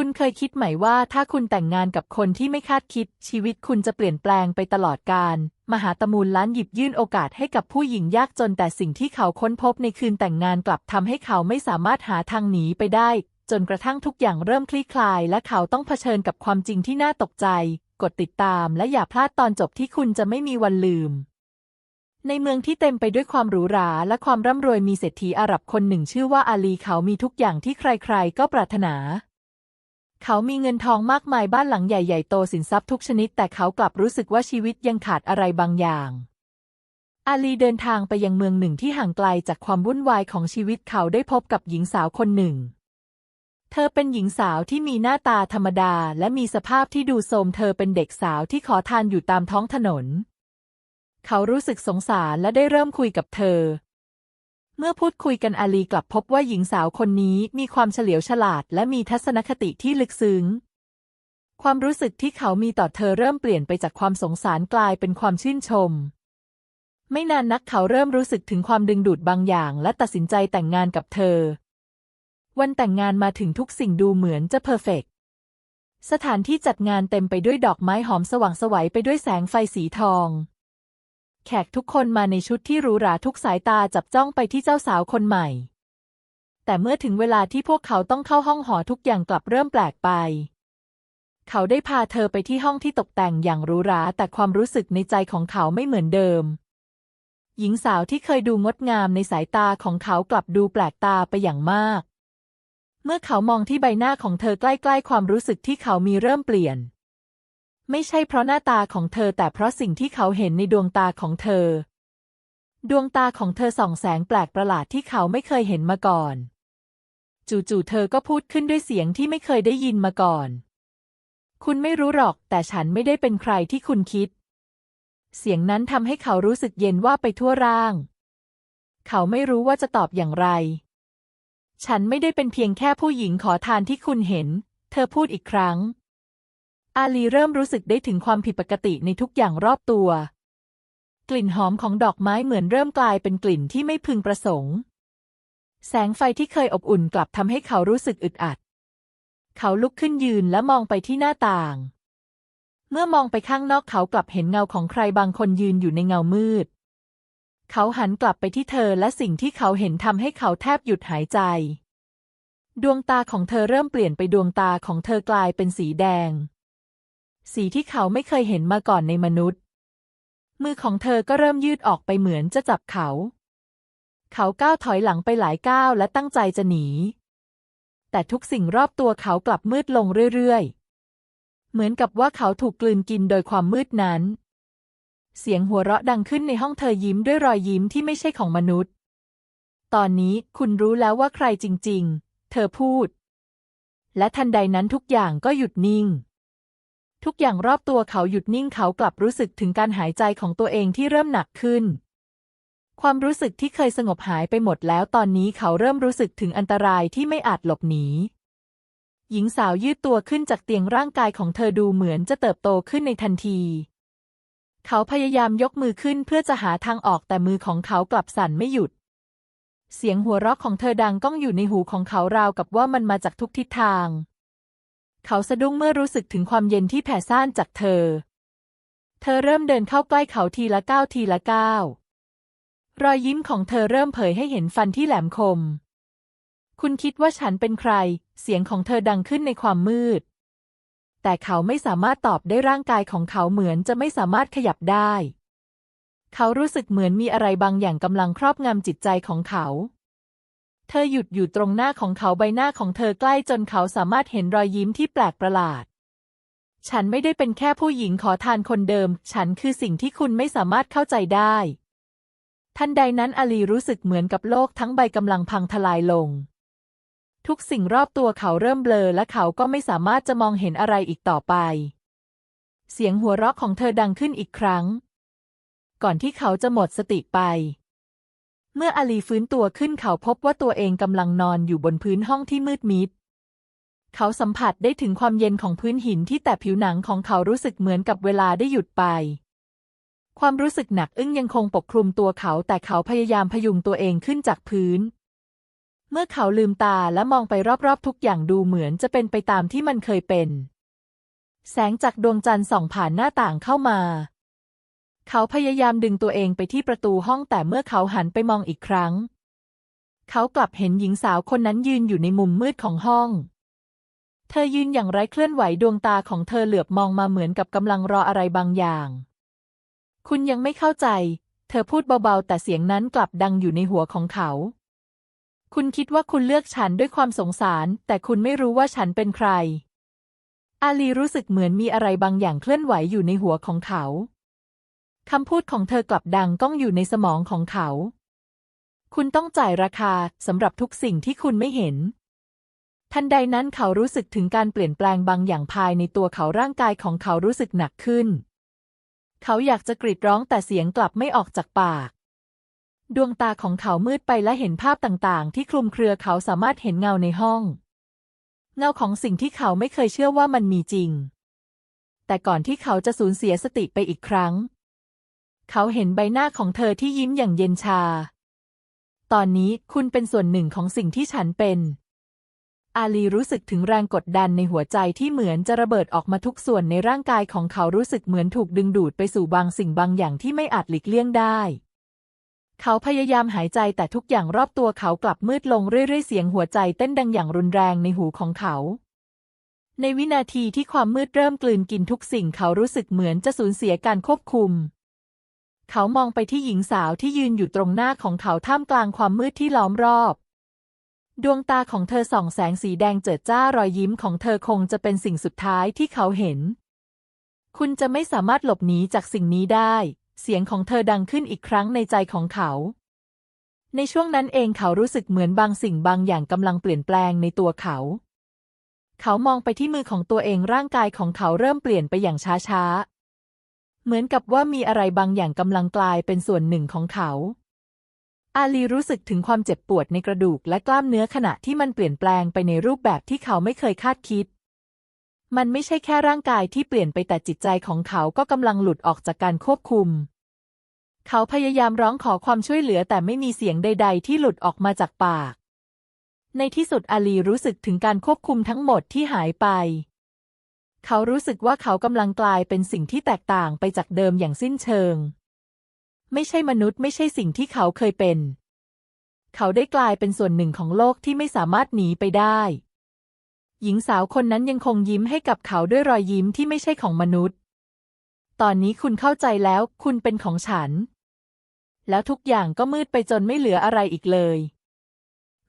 คุณเคยคิดไหมว่าถ้าคุณแต่งงานกับคนที่ไม่คาดคิด ชีวิตคุณจะเปลี่ยนแปลงไปตลอดกาลมหาตมูลล้านหยิบยื่นโอกาสให้กับผู้หญิงยากจนแต่สิ่งที่เขาค้นพบในคืนแต่งงานกลับทำให้เขาไม่สามารถหาทางหนีไปได้ จนกระทั่งทุกอย่างเริ่มคลี่คลาย และเขาต้องเผชิญกับความจริงที่น่าตกใจ กดติดตามและอย่าพลาดตอนจบที่คุณจะไม่มีวันลืมในเมืองที่เต็มไปด้วยความหรูหราและความร่ำรวยมีเศรษฐีอาหรับคนหนึ่งชื่อว่าอาลีเขามีทุกอย่างที่ใครๆ ก็ปรารถนา เขามีเงินทองมากมายบ้านหลังใหญ่ๆโตสินทรัพย์ทุกชนิด แต่เขากลับรู้สึกว่าชีวิตยังขาดอะไรบางอย่าง อาลีเดินทางไปยังเมืองหนึ่งที่ห่างไกลจากความวุ่นวายของชีวิตเขาได้พบกับหญิงสาวคนหนึ่ง เธอเป็นหญิงสาวที่มีหน้าตาธรรมดา และมีสภาพที่ดูโทรมเธอเป็นเด็กสาวที่ขอทานอยู่ตามท้องถนน เขารู้สึกสงสารและได้เริ่มคุยกับเธอ เมื่อพูดคุยกันอาลีกลับพบว่าหญิงสาวคนนี้มีความเฉลียวฉลาด และมีทัศนคติที่ลึกซึ้ง ความรู้สึกที่เขามีต่อเธอเริ่มเปลี่ยนไปจากความสงสารกลายเป็นความชื่นชม ไม่นานนักเขาเริ่มรู้สึกถึงความดึงดูดบางอย่าง และตัดสินใจแต่งงานกับเธอ วันแต่งงานมาถึงทุกสิ่งดูเหมือนจะเพอร์เฟกต์สถานที่จัดงานเต็มไปด้วยดอกไม้หอมสว่างสวัยไปด้วยแสงไฟสีทอง แขกทุกคนมาในชุดที่หรูหราทุกสายตาจับจ้องไปที่เจ้าสาวคนใหม่ แต่เมื่อถึงเวลาที่พวกเขาต้องเข้าห้องหอทุกอย่างกลับเริ่มแปลกไป เขาได้พาเธอไปที่ห้องที่ตกแต่งอย่างหรูหราแต่ความรู้สึกในใจของเขาไม่เหมือนเดิม หญิงสาวที่เคยดูงดงามในสายตาของเขากลับดูแปลกตาไปอย่างมาก เมื่อเขามองที่ใบหน้าของเธอใกล้ๆ ความรู้สึกที่เขามีเริ่มเปลี่ยน ไม่ใช่เพราะหน้าตาของเธอแต่เพราะสิ่งที่เขาเห็นในดวงตาของเธอ ดวงตาของเธอส่องแสงแปลกประหลาดที่เขาไม่เคยเห็นมาก่อน จู่ๆเธอก็พูดขึ้นด้วยเสียงที่ไม่เคยได้ยินมาก่อน คุณไม่รู้หรอกแต่ฉันไม่ได้เป็นใครที่คุณคิด เสียงนั้นทำให้เขารู้สึกเย็นว่าไปทั่วร่าง เขาไม่รู้ว่าจะตอบอย่างไร ฉันไม่ได้เป็นเพียงแค่ผู้หญิงขอทานที่คุณเห็น เธอพูดอีกครั้ง อาลีเริ่มรู้สึกได้ถึงความผิดปกติในทุกอย่างรอบตัว กลิ่นหอมของดอกไม้เหมือนเริ่มกลายเป็นกลิ่นที่ไม่พึงประสงค์ แสงไฟที่เคยอบอุ่นกลับทำให้เขารู้สึกอึดอัด เขาลุกขึ้นยืนและมองไปที่หน้าต่าง เมื่อมองไปข้างนอกเขากลับเห็นเงาของใครบางคนยืนอยู่ในเงามืด เขาหันกลับไปที่เธอและสิ่งที่เขาเห็นทำให้เขาแทบหยุดหายใจ ดวงตาของเธอเริ่มเปลี่ยนไปดวงตาของเธอกลายเป็นสีแดง สีที่เขาไม่เคยเห็นมาก่อนในมนุษย์ มือของเธอก็เริ่มยืดออกไปเหมือนจะจับเขา เขาก้าวถอยหลังไปหลายก้าวและตั้งใจจะหนี แต่ทุกสิ่งรอบตัวเขากลับมืดลงเรื่อยๆ เหมือนกับว่าเขาถูกกลืนกินโดยความมืดนั้น เสียงหัวเราะดังขึ้นในห้องเธอยิ้มด้วยรอยยิ้มที่ไม่ใช่ของมนุษย์ ตอนนี้คุณรู้แล้วว่าใครจริง ๆ เธอพูด และทันใดนั้นทุกอย่างก็หยุดนิ่ง ทุกอย่างรอบตัวเขาหยุดนิ่งเขากลับรู้สึกถึงการหายใจของตัวเองที่เริ่มหนักขึ้น ความรู้สึกที่เคยสงบหายไปหมดแล้วตอนนี้เขาเริ่มรู้สึกถึงอันตรายที่ไม่อาจหลบหนี หญิงสาวยืดตัวขึ้นจากเตียงร่างกายของเธอดูเหมือนจะเติบโตขึ้นในทันที เขาพยายามยกมือขึ้นเพื่อจะหาทางออกแต่มือของเขากลับสั่นไม่หยุด เสียงหัวเราะของเธอดังก้องอยู่ในหูของเขาราวกับว่ามันมาจากทุกทิศทาง เขาสะดุ้งเมื่อรู้สึกถึงความเย็นที่แผ่ซ่านจากเธอ เธอเริ่มเดินเข้าใกล้เขาทีละก้าวทีละก้าวรอยยิ้มของเธอเริ่มเผยให้เห็นฟันที่แหลมคม คุณคิดว่าฉันเป็นใคร เสียงของเธอดังขึ้นในความมืด แต่เขาไม่สามารถตอบได้ร่างกายของเขาเหมือนจะไม่สามารถขยับได้ เขารู้สึกเหมือนมีอะไรบางอย่างกำลังครอบงำจิตใจของเขา เธอหยุดอยู่ตรงหน้าของเขาใบหน้าของเธอใกล้จนเขาสามารถเห็นรอยยิ้มที่แปลกประหลาด ฉันไม่ได้เป็นแค่ผู้หญิงขอทานคนเดิม ฉันคือสิ่งที่คุณไม่สามารถเข้าใจได้ ทันใดนั้นอาลีรู้สึกเหมือนกับโลกทั้งใบกำลังพังทลายลง ทุกสิ่งรอบตัวเขาเริ่มเบลอและเขาก็ไม่สามารถจะมองเห็นอะไรอีกต่อไป เสียงหัวเราะของเธอดังขึ้นอีกครั้ง ก่อนที่เขาจะหมดสติไป เมื่ออาลีฟื้นตัวขึ้นเขาพบว่าตัวเองกำลังนอนอยู่บนพื้นห้องที่มืดมิด เขาสัมผัสได้ถึงความเย็นของพื้นหินที่แต่ผิวหนังของเขารู้สึกเหมือนกับเวลาได้หยุดไป ความรู้สึกหนักอึ้งยังคงปกคลุมตัวเขาแต่เขาพยายามพยุงตัวเองขึ้นจากพื้น เมื่อเขาลืมตาและมองไปรอบๆ ทุกอย่างดูเหมือนจะเป็นไปตามที่มันเคยเป็น แสงจากดวงจันทร์ส่องผ่านหน้าต่างเข้ามา เขาพยายามดึงตัวเองไปที่ประตูห้องแต่เมื่อเขาหันไปมองอีกครั้ง เขากลับเห็นหญิงสาวคนนั้นยืนอยู่ในมุมมืดของห้อง เธอยืนอย่างไร้เคลื่อนไหวดวงตาของเธอเหลือบมองมาเหมือนกับกำลังรออะไรบางอย่าง คุณยังไม่เข้าใจ เธอพูดเบาๆ แต่เสียงนั้นกลับดังอยู่ในหัวของเขา คุณคิดว่าคุณเลือกฉันด้วยความสงสาร แต่คุณไม่รู้ว่าฉันเป็นใคร อาลีรู้สึกเหมือนมีอะไรบางอย่างเคลื่อนไหวอยู่ในหัวของเขา คำพูดของเธอกลับดังก้องอยู่ในสมองของเขา คุณต้องจ่ายราคาสำหรับทุกสิ่งที่คุณไม่เห็น ทันใดนั้นเขารู้สึกถึงการเปลี่ยนแปลงบางอย่างภายในตัวเขาร่างกายของเขารู้สึกหนักขึ้น เขาอยากจะกรีดร้องแต่เสียงกลับไม่ออกจากปาก ดวงตาของเขามืดไปและเห็นภาพต่างๆ ที่คลุมเครือเขาสามารถเห็นเงาในห้อง เงาของสิ่งที่เขาไม่เคยเชื่อว่ามันมีจริง แต่ก่อนที่เขาจะสูญเสียสติไปอีกครั้ง เขาเห็นใบหน้าของเธอที่ยิ้มอย่างเย็นชา ตอนนี้คุณเป็นส่วนหนึ่งของสิ่งที่ฉันเป็น อาลีรู้สึกถึงแรงกดดันในหัวใจที่เหมือนจะระเบิดออกมาทุกส่วนในร่างกายของเขารู้สึกเหมือนถูกดึงดูดไปสู่บางสิ่งบางอย่างที่ไม่อาจหลีกเลี่ยงได้เขาพยายามหายใจแต่ทุกอย่างรอบตัวเขากลับมืดลงเรื่อยๆ เสียงหัวใจเต้นดังอย่างรุนแรงในหูของเขา ในวินาทีที่ความมืดเริ่มกลืนกินทุกสิ่งเขารู้สึกเหมือนจะสูญเสียการควบคุม เขามองไปที่หญิงสาวที่ยืนอยู่ตรงหน้าของเขาท่ามกลางความมืดที่ล้อมรอบ ดวงตาของเธอส่องแสงสีแดงเจิดจ้ารอยยิ้มของเธอคงจะเป็นสิ่งสุดท้ายที่เขาเห็น คุณจะไม่สามารถหลบหนีจากสิ่งนี้ได้ เสียงของเธอดังขึ้นอีกครั้งในใจของเขา ในช่วงนั้นเองเขารู้สึกเหมือนบางสิ่งบางอย่างกำลังเปลี่ยนแปลงในตัวเขา เขามองไปที่มือของตัวเองร่างกายของเขาเริ่มเปลี่ยนไปอย่างช้าๆ เหมือนกับว่ามีอะไรบางอย่างกำลังกลายเป็นส่วนหนึ่งของเขา อาลีรู้สึกถึงความเจ็บปวดในกระดูกและกล้ามเนื้อขณะที่มันเปลี่ยนแปลงไปในรูปแบบที่เขาไม่เคยคาดคิด มันไม่ใช่แค่ร่างกายที่เปลี่ยนไปแต่จิตใจของเขาก็กำลังหลุดออกจากการควบคุม เขาพยายามร้องขอความช่วยเหลือแต่ไม่มีเสียงใด ๆ ที่หลุดออกมาจากปาก ในที่สุดอาลีรู้สึกถึงการควบคุมทั้งหมดที่หายไป เขารู้สึกว่าเขากำลังกลายเป็นสิ่งที่แตกต่างไปจากเดิมอย่างสิ้นเชิง ไม่ใช่มนุษย์ไม่ใช่สิ่งที่เขาเคยเป็น เขาได้กลายเป็นส่วนหนึ่งของโลกที่ไม่สามารถหนีไปได้ หญิงสาวคนนั้นยังคงยิ้มให้กับเขาด้วยรอยยิ้มที่ไม่ใช่ของมนุษย์ ตอนนี้คุณเข้าใจแล้ว คุณเป็นของฉัน แล้วทุกอย่างก็มืดไปจนไม่เหลืออะไรอีกเลย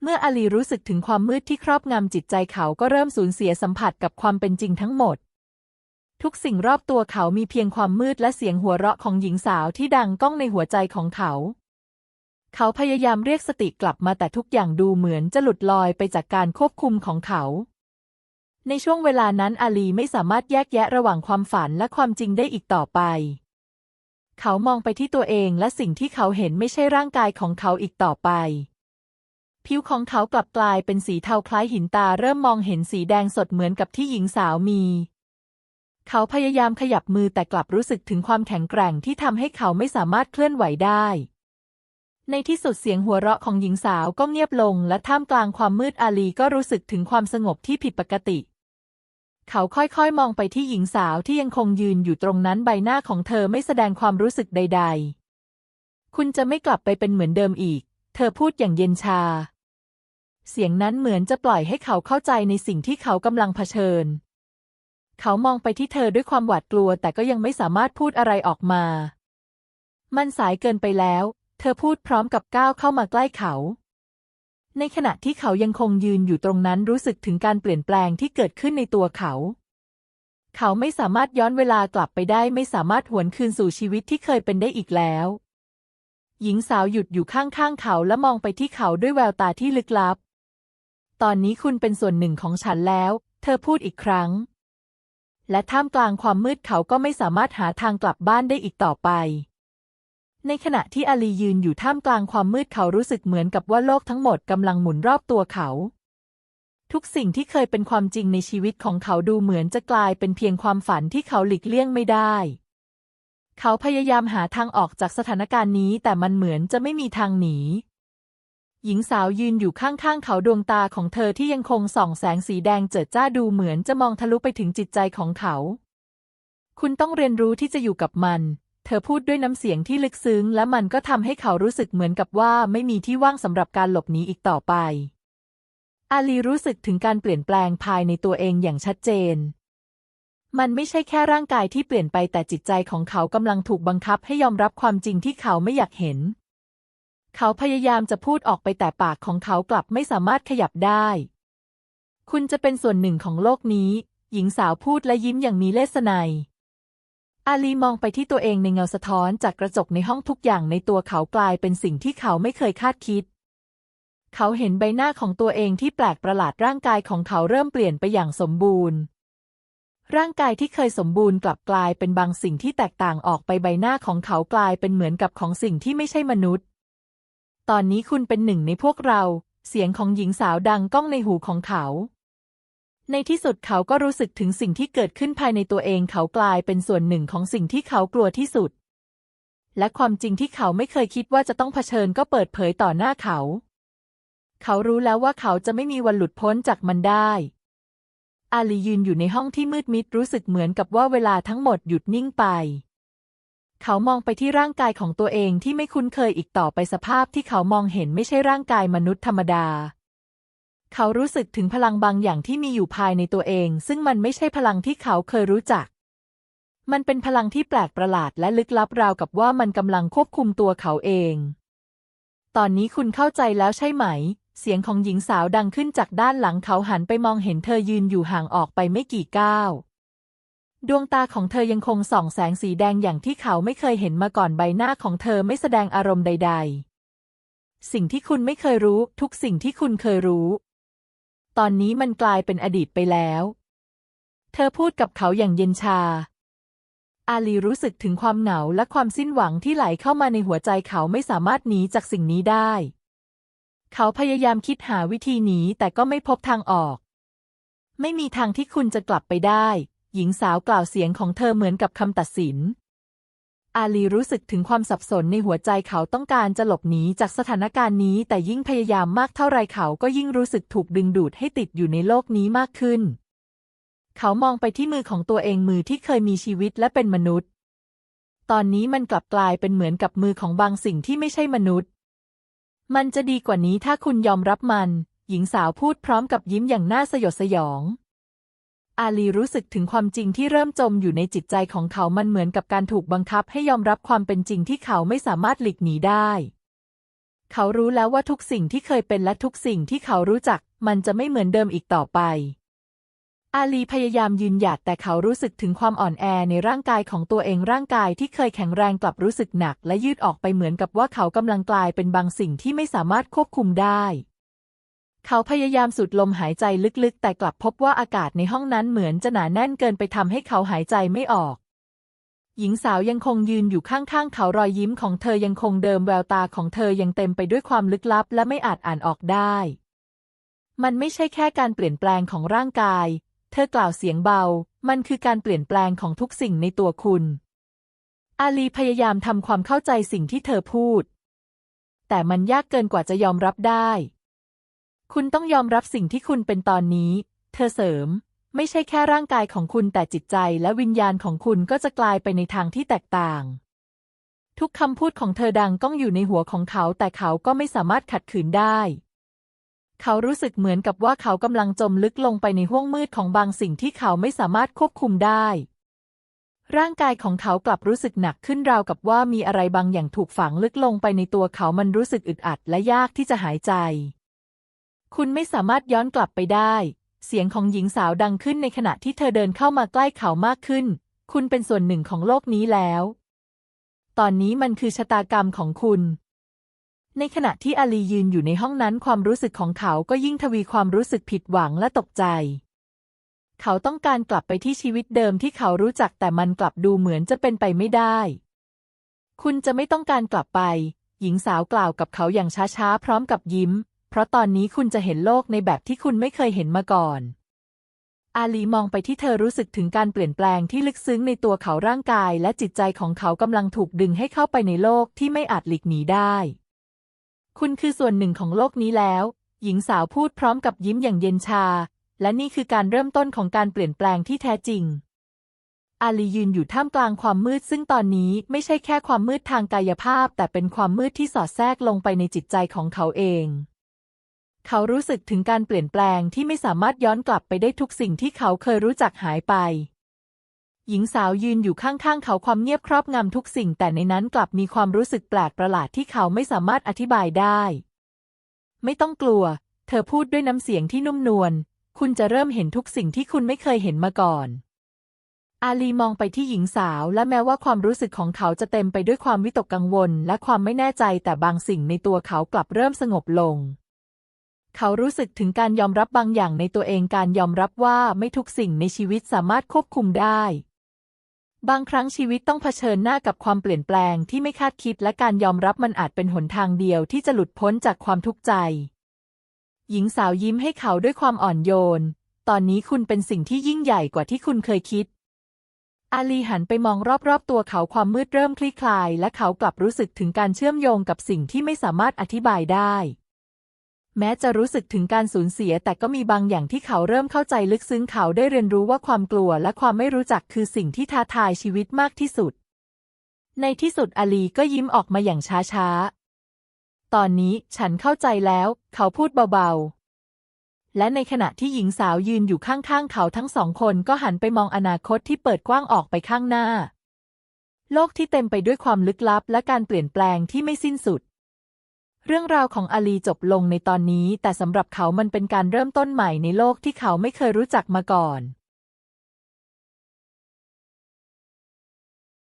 เมื่ออาลีรู้สึกถึงความมืดที่ครอบงำจิตใจเขาก็เริ่มสูญเสียสัมผัสกับความเป็นจริงทั้งหมด ทุกสิ่งรอบตัวเขามีเพียงความมืดและเสียงหัวเราะของหญิงสาวที่ดังก้องในหัวใจของเขา เขาพยายามเรียกสติกลับมาแต่ทุกอย่างดูเหมือนจะหลุดลอยไปจากการควบคุมของเขา ในช่วงเวลานั้นอาลีไม่สามารถแยกแยะระหว่างความฝันและความจริงได้อีกต่อไป เขามองไปที่ตัวเองและสิ่งที่เขาเห็นไม่ใช่ร่างกายของเขาอีกต่อไป ผิวของเขากลับกลายเป็นสีเทาคล้ายหินตาเริ่มมองเห็นสีแดงสดเหมือนกับที่หญิงสาวมี เขาพยายามขยับมือแต่กลับรู้สึกถึงความแข็งแกร่งที่ทำให้เขาไม่สามารถเคลื่อนไหวได้ ในที่สุดเสียงหัวเราะของหญิงสาวก็เงียบลง และท่ามกลางความมืดอาลีก็รู้สึกถึงความสงบที่ผิดปกติ เขาค่อยๆมองไปที่หญิงสาวที่ยังคงยืนอยู่ตรงนั้นใบหน้าของเธอไม่แสดงความรู้สึกใด ๆ คุณจะไม่กลับไปเป็นเหมือนเดิมอีก เธอพูดอย่างเย็นชา เสียงนั้นเหมือนจะปล่อยให้เขาเข้าใจในสิ่งที่เขากำลังเผชิญ เขามองไปที่เธอด้วยความหวาดกลัวแต่ก็ยังไม่สามารถพูดอะไรออกมา มันสายเกินไปแล้ว เธอพูดพร้อมกับก้าวเข้ามาใกล้เขา ในขณะที่เขายังคงยืนอยู่ตรงนั้นรู้สึกถึงการเปลี่ยนแปลงที่เกิดขึ้นในตัวเขา เขาไม่สามารถย้อนเวลากลับไปได้ไม่สามารถหวนคืนสู่ชีวิตที่เคยเป็นได้อีกแล้ว หญิงสาวหยุดอยู่ข้างๆเขาและมองไปที่เขาด้วยแววตาที่ลึกลับ ตอนนี้คุณเป็นส่วนหนึ่งของฉันแล้ว เธอพูดอีกครั้ง และท่ามกลางความมืดเขาก็ไม่สามารถหาทางกลับบ้านได้อีกต่อไป ในขณะที่อาลียืนอยู่ท่ามกลางความมืดเขารู้สึกเหมือนกับว่าโลกทั้งหมดกำลังหมุนรอบตัวเขา ทุกสิ่งที่เคยเป็นความจริงในชีวิตของเขาดูเหมือนจะกลายเป็นเพียงความฝันที่เขาหลีกเลี่ยงไม่ได้ เขาพยายามหาทางออกจากสถานการณ์นี้แต่มันเหมือนจะไม่มีทางหนี หญิงสาวยืนอยู่ข้างๆเขาดวงตาของเธอที่ยังคงส่องแสงสีแดงเจิดจ้าดูเหมือนจะมองทะลุไปถึงจิตใจของเขา คุณต้องเรียนรู้ที่จะอยู่กับมัน เธอพูดด้วยน้ำเสียงที่ลึกซึ้ง และมันก็ทำให้เขารู้สึกเหมือนกับว่าไม่มีที่ว่างสำหรับการหลบหนีอีกต่อไป อาลีรู้สึกถึงการเปลี่ยนแปลงภายในตัวเองอย่างชัดเจน มันไม่ใช่แค่ร่างกายที่เปลี่ยนไปแต่จิตใจของเขากำลังถูกบังคับให้ยอมรับความจริงที่เขาไม่อยากเห็น เขาพยายามจะพูดออกไปแต่ปากของเขากลับไม่สามารถขยับได้ คุณจะเป็นส่วนหนึ่งของโลกนี้ หญิงสาวพูดและยิ้มอย่างมีเลสไนยอาลีมองไปที่ตัวเองในเงาสะท้อนจากกระจกในห้องทุกอย่างในตัวเขากลายเป็นสิ่งที่เขาไม่เคยคาดคิด เขาเห็นใบหน้าของตัวเองที่แปลกประหลาดร่างกายของเขาเริ่มเปลี่ยนไปอย่างสมบูรณ์ร่างกายที่เคยสมบูรณ์กลับกลายเป็นบางสิ่งที่แตกต่างออกไปใบหน้าของเขากลายเป็นเหมือนกับของสิ่งที่ไม่ใช่มนุษย์ ตอนนี้คุณเป็นหนึ่งในพวกเรา เสียงของหญิงสาวดังก้องในหูของเขา ในที่สุดเขาก็รู้สึกถึงสิ่งที่เกิดขึ้นภายในตัวเองเขากลายเป็นส่วนหนึ่งของสิ่งที่เขากลัวที่สุด และความจริงที่เขาไม่เคยคิดว่าจะต้องเผชิญก็เปิดเผยต่อหน้าเขา เขารู้แล้วว่าเขาจะไม่มีวันหลุดพ้นจากมันได้อาลียืนอยู่ในห้องที่มืดมิดรู้สึกเหมือนกับว่าเวลาทั้งหมดหยุดนิ่งไป เขามองไปที่ร่างกายของตัวเองที่ไม่คุ้นเคยอีกต่อไปสภาพที่เขามองเห็นไม่ใช่ร่างกายมนุษย์ธรรมดา เขารู้สึกถึงพลังบางอย่างที่มีอยู่ภายในตัวเอง ซึ่งมันไม่ใช่พลังที่เขาเคยรู้จัก มันเป็นพลังที่แปลกประหลาดและลึกลับราวกับว่ามันกำลังควบคุมตัวเขาเอง ตอนนี้คุณเข้าใจแล้วใช่ไหม เสียงของหญิงสาวดังขึ้นจากด้านหลังเขาหันไปมองเห็นเธอยืนอยู่ห่างออกไปไม่กี่ก้าว ดวงตาของเธอยังคงส่องแสงสีแดงอย่างที่เขาไม่เคยเห็นมาก่อนใบหน้าของเธอไม่แสดงอารมณ์ใด ๆ สิ่งที่คุณไม่เคยรู้ ทุกสิ่งที่คุณเคยรู้ ตอนนี้มันกลายเป็นอดีตไปแล้ว เธอพูดกับเขาอย่างเย็นชา อาลีรู้สึกถึงความเหงาและความสิ้นหวังที่ไหลเข้ามาในหัวใจเขาไม่สามารถหนีจากสิ่งนี้ได้ เขาพยายามคิดหาวิธีหนีแต่ก็ไม่พบทางออก ไม่มีทางที่คุณจะกลับไปได้ หญิงสาวกล่าวเสียงของเธอเหมือนกับคำตัดสิน อาลีรู้สึกถึงความสับสนในหัวใจเขาต้องการจะหลบหนีจากสถานการณ์นี้ แต่ยิ่งพยายามมากเท่าไรเขาก็ยิ่งรู้สึกถูกดึงดูดให้ติดอยู่ในโลกนี้มากขึ้น เขามองไปที่มือของตัวเองมือที่เคยมีชีวิตและเป็นมนุษย์ ตอนนี้มันกลับกลายเป็นเหมือนกับมือของบางสิ่งที่ไม่ใช่มนุษย์ มันจะดีกว่านี้ถ้าคุณยอมรับมัน หญิงสาวพูดพร้อมกับยิ้มอย่างน่าสยดสยอง อาลีรู้สึกถึงความจริงที่เริ่มจมอยู่ในจิตใจของเขามันเหมือนกับการถูกบังคับให้ยอมรับความเป็นจริงที่เขาไม่สามารถหลีกหนีได้ เขารู้แล้วว่าทุกสิ่งที่เคยเป็นและทุกสิ่งที่เขารู้จัก มันจะไม่เหมือนเดิมอีกต่อไป อาลีพยายามยืนหยัดแต่เขารู้สึกถึงความอ่อนแอในร่างกายของตัวเองร่างกายที่เคยแข็งแรงกลับรู้สึกหนัก และยืดออกไปเหมือนกับว่าเขากำลังกลายเป็นบางสิ่งที่ไม่สามารถควบคุมได้ เขาพยายามสูดลมหายใจลึกๆ แต่กลับพบว่าอากาศในห้องนั้นเหมือนจะหนาแน่นเกินไปทำให้เขาหายใจไม่ออก หญิงสาวยังคงยืนอยู่ข้างๆ เขารอยยิ้มของเธอยังคงเดิมแววตาของเธอยังเต็มไปด้วยความลึกลับและไม่อาจอ่านออกได้ มันไม่ใช่แค่การเปลี่ยนแปลงของร่างกาย เธอกล่าวเสียงเบา มันคือการเปลี่ยนแปลงของทุกสิ่งในตัวคุณ อาลีพยายามทำความเข้าใจสิ่งที่เธอพูด แต่มันยากเกินกว่าจะยอมรับได้ คุณต้องยอมรับสิ่งที่คุณเป็นตอนนี้ เธอเสริม ไม่ใช่แค่ร่างกายของคุณแต่จิตใจและวิญญาณของคุณก็จะกลายไปในทางที่แตกต่าง ทุกคำพูดของเธอดังก้องอยู่ในหัวของเขา แต่เขาก็ไม่สามารถขัดขืนได้ เขารู้สึกเหมือนกับว่าเขากำลังจมลึกลงไปในห้วงมืดของบางสิ่งที่เขาไม่สามารถควบคุมได้ร่างกายของเขากลับรู้สึกหนักขึ้นราวกับว่ามีอะไรบางอย่างถูกฝังลึกลงไปในตัวเขามันรู้สึกอึดอัดและยากที่จะหายใจ คุณไม่สามารถย้อนกลับไปได้ เสียงของหญิงสาวดังขึ้นในขณะที่เธอเดินเข้ามาใกล้เขามากขึ้น คุณเป็นส่วนหนึ่งของโลกนี้แล้ว ตอนนี้มันคือชะตากรรมของคุณ ในขณะที่อาลียืนอยู่ในห้องนั้นความรู้สึกของเขาก็ยิ่งทวีความรู้สึกผิดหวังและตกใจ เขาต้องการกลับไปที่ชีวิตเดิมที่เขารู้จักแต่มันกลับดูเหมือนจะเป็นไปไม่ได้ คุณจะไม่ต้องการกลับไป หญิงสาวกล่าวกับเขาอย่างช้าๆ พร้อมกับยิ้ม เพราะตอนนี้คุณจะเห็นโลกในแบบที่คุณไม่เคยเห็นมาก่อน อาลีมองไปที่เธอรู้สึกถึงการเปลี่ยนแปลงที่ลึกซึ้งในตัวเขาร่างกาย และจิตใจของเขากำลังถูกดึงให้เข้าไปในโลกที่ไม่อาจหลีกหนีได้ คุณคือส่วนหนึ่งของโลกนี้แล้ว หญิงสาวพูดพร้อมกับยิ้มอย่างเย็นชา และนี่คือการเริ่มต้นของการเปลี่ยนแปลงที่แท้จริงอาลียืนอยู่ท่ามกลางความมืดซึ่งตอนนี้ไม่ใช่แค่ความมืดทางกายภาพ แต่เป็นความมืดที่สอดแทรกลงไปในจิตใจของเขาเอง เขารู้สึกถึงการเปลี่ยนแปลงที่ไม่สามารถย้อนกลับไปได้ทุกสิ่งที่เขาเคยรู้จักหายไป หญิงสาวยืนอยู่ข้างๆ เขาความเงียบครอบงำทุกสิ่ง แต่ในนั้นกลับมีความรู้สึกแปลกประหลาดที่เขาไม่สามารถอธิบายได้ ไม่ต้องกลัว เธอพูดด้วยน้ำเสียงที่นุ่มนวล คุณจะเริ่มเห็นทุกสิ่งที่คุณไม่เคยเห็นมาก่อนอาลีมองไปที่หญิงสาวและแม้ว่าความรู้สึกของเขาจะเต็มไปด้วยความวิตกกังวล และความไม่แน่ใจแต่บางสิ่งในตัวเขากลับเริ่มสงบลง เขารู้สึกถึงการยอมรับบางอย่างในตัวเองการยอมรับว่าไม่ทุกสิ่งในชีวิตสามารถควบคุมได้ บางครั้งชีวิตต้องเผชิญหน้ากับความเปลี่ยนแปลงที่ไม่คาดคิดและการยอมรับมันอาจเป็นหนทางเดียวที่จะหลุดพ้นจากความทุกข์ใจ หญิงสาวยิ้มให้เขาด้วยความอ่อนโยน ตอนนี้คุณเป็นสิ่งที่ยิ่งใหญ่กว่าที่คุณเคยคิด อาลีหันไปมองรอบๆตัวเขาความมืดเริ่มคลี่คลาย และเขากลับรู้สึกถึงการเชื่อมโยงกับสิ่งที่ไม่สามารถอธิบายได้ แม้จะรู้สึกถึงการสูญเสีย แต่ก็มีบางอย่างที่เขาเริ่มเข้าใจลึกซึ้งเขาได้เรียนรู้ว่าความกลัวและความไม่รู้จักคือสิ่งที่ท้าทายชีวิตมากที่สุด ในที่สุดอาลีก็ยิ้มออกมาอย่างช้าๆ ตอนนี้ฉันเข้าใจแล้ว เขาพูดเบาๆ และในขณะที่หญิงสาวยืนอยู่ข้างๆ เขาทั้งสองคนก็หันไปมองอนาคตที่เปิดกว้างออกไปข้างหน้า โลกที่เต็มไปด้วยความลึกลับและการเปลี่ยนแปลงที่ไม่สิ้นสุด เรื่องราวของอาลีจบลงในตอนนี้ แต่สำหรับเขามันเป็นการเริ่มต้นใหม่ในโลกที่เขาไม่เคยรู้จักมาก่อน